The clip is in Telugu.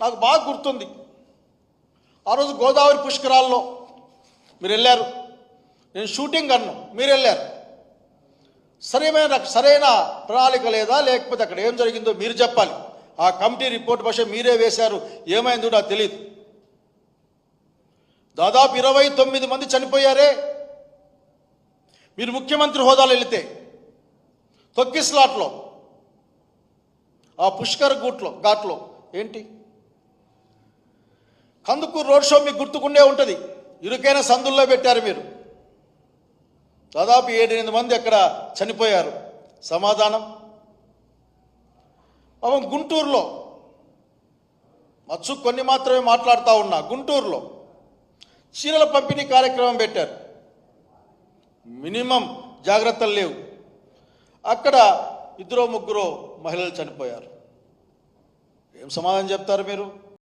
నాకు బాగా గుర్తుంది. ఆ రోజు గోదావరి పుష్కరాల్లో మీరు వెళ్ళారు. నేను షూటింగ్ అన్ను మీరు వెళ్ళారు. సరైన సరైన ప్రణాళిక లేదా? లేకపోతే అక్కడ ఏం జరిగిందో మీరు చెప్పాలి. ఆ కమిటీ రిపోర్ట్ భాష మీరే వేశారు. ఏమైందో నాకు తెలియదు దాదాపు ఇరవై తొమ్మిది మంది చనిపోయారే. మీరు ముఖ్యమంత్రి హోదాలో వెళితే తొక్కిస్లాట్లో ఆ పుష్కర్ గూట్లో ఘాట్లో ఏంటి? కందుకూరు రోడ్ షో మీకు గుర్తుకుండే ఉంటుంది. ఇరుకైన సందుల్లో పెట్టారు మీరు. దాదాపు ఏడెనిమిది మంది అక్కడ చనిపోయారు. సమాధానం? పాపం గుంటూరులో మచ్చు కొన్ని మాత్రమే మాట్లాడుతూ ఉన్నా గుంటూరులో చీరల పంపిణీ కార్యక్రమం పెట్టారు. మినిమం జాగ్రత్తలు లేవు. అక్కడ ఇద్దరో ముగ్గురో మహిళలు చనిపోయారు. ఏం సమాధానం చెప్తారు మీరు?